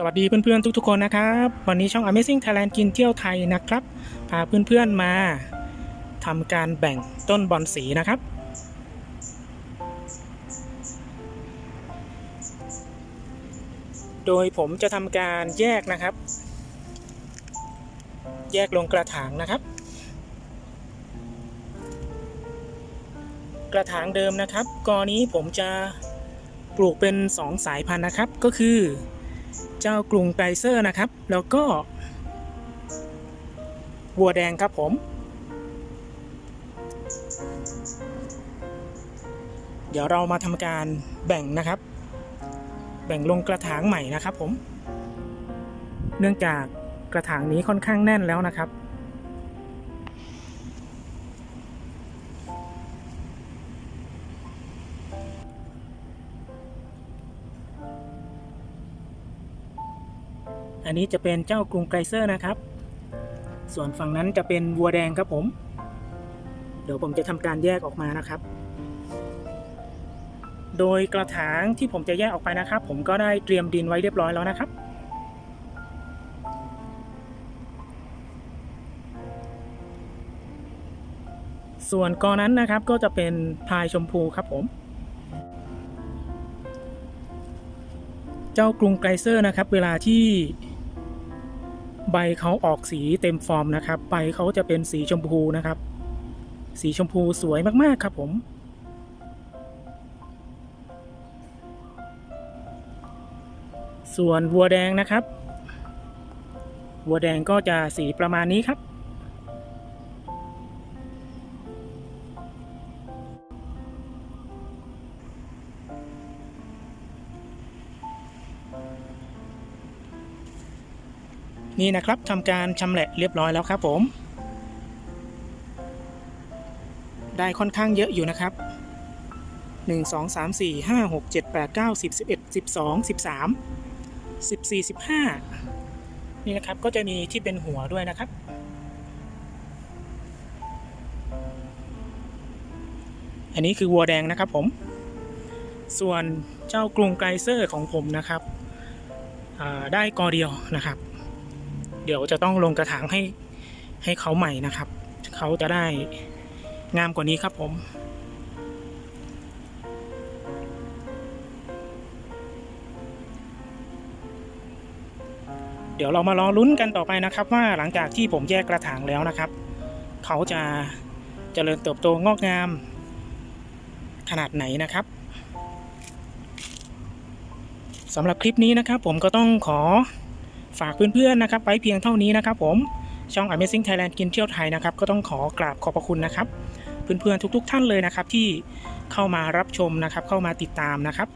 สวัสดีเพื่อนๆทุกๆคนนะครับ วันนี้ช่อง Amazing Thailand กินเที่ยวไทยนะครับ พาเพื่อนๆมาทำการแบ่งต้นบอนสีนะครับ โดยผมจะทำการแยกนะครับ แยกลงกระถางนะครับ กระถางเดิมนะครับกอนี้ผมจะปลูกเป็น 2 สายพันธุ์นะครับก็คือ เจ้ากรุงไกรเซอร์นะครับ แล้วก็วัวแดงครับผม เดี๋ยวเรามาทำการแบ่งนะครับ แบ่งลงกระถางใหม่นะครับผม เนื่องจากกระถางนี้ค่อนข้างแน่นแล้วนะครับ อันนี้จะเป็นเจ้ากรุงไกรเซอร์นะครับ ส่วนฝั่งนั้นจะเป็นวัวแดงครับผม เดี๋ยวผมจะทำการแยกออกมานะครับ โดยกระถางที่ผมจะแยกออกไปนะครับ ผมก็ได้เตรียมดินไว้เรียบร้อยแล้วนะครับส่วนกอนั้นนะครับก็จะเป็นพายชมพูครับผม เจ้ากรุงไกรเซอร์นะครับ เวลาที่ ใบเขาออกสีเต็มฟอร์มนะครับ ใบเขาจะเป็นสีชมพูนะครับ สีชมพูสวยมากๆครับผม ส่วนวัวแดงนะครับ วัวแดงก็จะสีประมาณนี้ครับ นี่นะครับทำการชำแหละเรียบร้อยแล้วครับผม ได้ค่อนข้างเยอะอยู่นะครับ 1 2 3 4 5 6 7 8 9 10 11 12 13 14 15 นี่นะครับก็จะมีที่เป็นหัวด้วยนะครับ อันนี้คือวัวแดงนะครับผม ส่วนเจ้ากรุงไกรเซอร์ของผมนะครับได้กอเดียวนะครับ เดี๋ยวจะต้องลงกระถางให้ให้เขาใหม่นะครับ เขาจะได้งามกว่านี้ครับผมเดี๋ยวเรามารอลุ้นกันต่อไปนะครับ ว่าหลังจากที่ผมแยกกระถางแล้วนะครับ เขาจะเจริญเติบโตงอกงาม ขนาดไหนนะครับสำหรับคลิปนี้นะครับ ผมก็ต้องขอ ฝากเพื่อนๆนะครับไว้เพียงเท่านี้นะครับผมช่อง Amazing Thailand กินเที่ยวไทยนะครับก็ต้องขอกราบขอบพระคุณนะครับ เพื่อนๆทุก ๆ ท่านเลยนะครับที่เข้ามารับชมนะครับเข้ามาติดตามนะครับ